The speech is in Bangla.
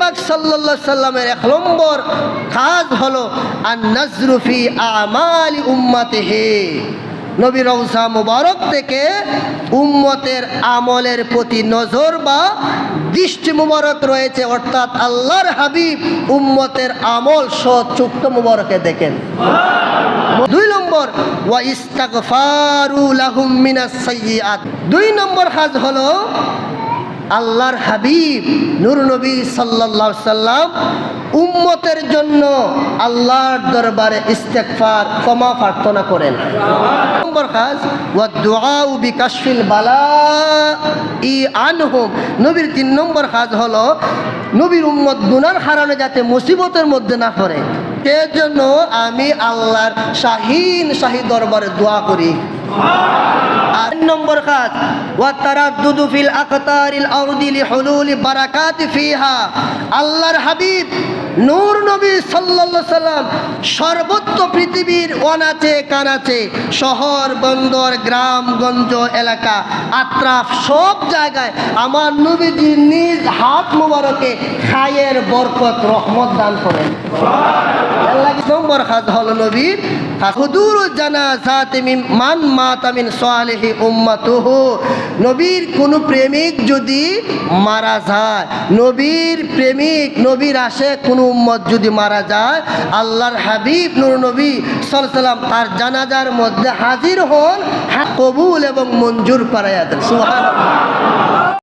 পাক সাল্লাল্লাহু সাল্লামের এক নম্বর কাজ হলো আর নজরুফি আমালি উম্মাতেহে। নবী রৌসা মুবারক থেকে উম্মতের আমলের প্রতি নজর বা দৃষ্টি মুবারক রয়েছে অর্থাৎ আল্লাহর হাবিব উম্মতের আমল সৎ চুক্ত মুবারকে দেখেন। দুই নম্বর ওয়া ইস্তাগফারু লাহুম মিনাস সাইয়্যাত। দুই নম্বর কাজ হলো আল্লাহর হাবিব নূর নবী সাল্লাল্লাহু সাল্লাম উম্মতের জন্য আল্লাহর দরবারে ইস্তেগফার, ক্ষমা প্রার্থনা করেন। কাজ বালা ই নবীর তিন নম্বর কাজ হলো, নবীর যাতে মুসিবতের মধ্যে না আমি আল্লাহর শাহিন, শাহী দরবারে দোয়া করি। আর নম্বর কাজ ওয়া তারাদ্দুদু ফিল আকতারিল আরদি লিহুলুলি বারাকাতি ফিহা। আল্লাহর হাবিব নূর নবী সাল্লাল্লাহু সাল্লাম সর্বত্র পৃথিবীর অনাচে কানাচে শহর, বন্দর, গ্রাম, গঞ্জ, এলাকা আত্রাফ সব জায়গায় আমার নবীজি নিজ হাত মুবারকে খায়ের বরকত, রহমত দান করেন। নম্বর কাজ হলো নবীর? মিন মান মাতা মিন সালিহি উম্মাতুহু। নবীর কোন প্রেমিক যদি মারা যায়, নবীর প্রেমিক, নবীর আসে কোন উম্মত যদি মারা যায়, আল্লাহর হাবিব নূর নবী সাল্লাম তার জানাজার মধ্যে হাজির হন কবুল এবং মঞ্জুর দেন। সুবহানাল্লাহ।